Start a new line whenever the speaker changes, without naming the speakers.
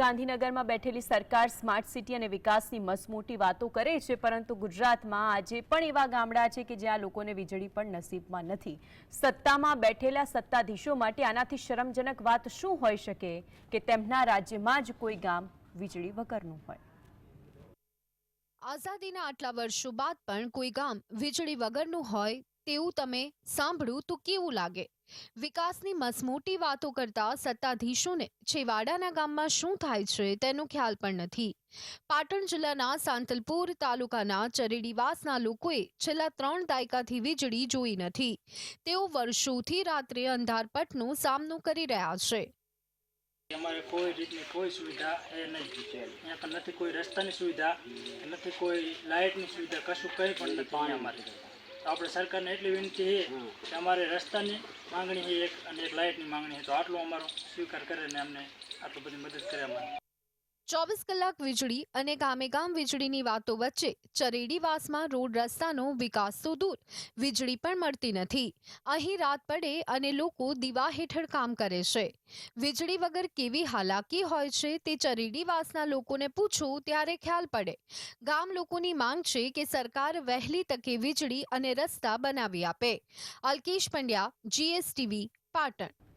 ગાંધીનગરમાં બેઠેલી સરકાર સ્માર્ટ સિટી અને વિકાસની મસમોટી વાતો કરે છે, પરંતુ ગુજરાતમાં આજે પણ એવા ગામડા છે કે જ્યાં લોકોને વીજળી પણ નસીબમાં નથી. સત્તામાં બેઠેલા સત્તાધીશો માટે આનાથી શરમજનક વાત શું હોઈ શકે કે તેમના રાજ્યમાં જ કોઈ ગામ વીજળી વગરનું હોય?
આઝાદીના આટલા વર્ષો બાદ પણ કોઈ ગામ વીજળી વગરનું હોય તેવું તમે સાંભળ્યું તો કેવું લાગે? વિકાસની મસમોટી વાતો કરતા સત્તાધીશોને છેવાડાના ગામમાં શું થાય છે તેનો ખ્યાલ પણ નથી. પાટણ જિલ્લાના સાંતલપુર તાલુકાના ચરેડીવાસના લોકોએ છેલ્લા ત્રણ દાયકાથી વીજળી જોઈ નથી. તેઓ વર્ષોથી રાત્રે અંધારપટનો સામનો કરી રહ્યા છે.
અમારે કોઈ રીતની કોઈ સુવિધા એ નહીં અહીંયા પણ નથી કોઈ રસ્તાની સુવિધા નથી કોઈ લાઇટની સુવિધા કશું કંઈ પણ નથી અમારે. તો આપણે સરકારને એટલી વિનંતી છે કે અમારે રસ્તાની માંગણી છે એક અને એક લાઇટની માંગણી છે. તો આટલો અમારો સ્વીકાર કરે ને અમને આટલું બધી મદદ કરે અમારે.
ચોવીસ કલાક વીજળી અને ગામે ગામ વીજળીની વાતો વચ્ચે ચરેડીવાસમાં રોડ રસ્તાનો વિકાસ તો દૂર, વીજળી પણ મળતી નથી. અહીં રાત પડે અને લોકો દીવા હેઠળ કામ કરે છે. વીજળી વગર કેવી હાલાકી હોય છે તે ચરેડીવાસના લોકોને પૂછો ત્યારે ખ્યાલ પડે. ગામ લોકોની માંગ છે કે સરકાર વહેલી તકે વીજળી અને રસ્તા બનાવી આપે. અલ્કેશ પંડ્યા, જીએસટીવી, પાટણ.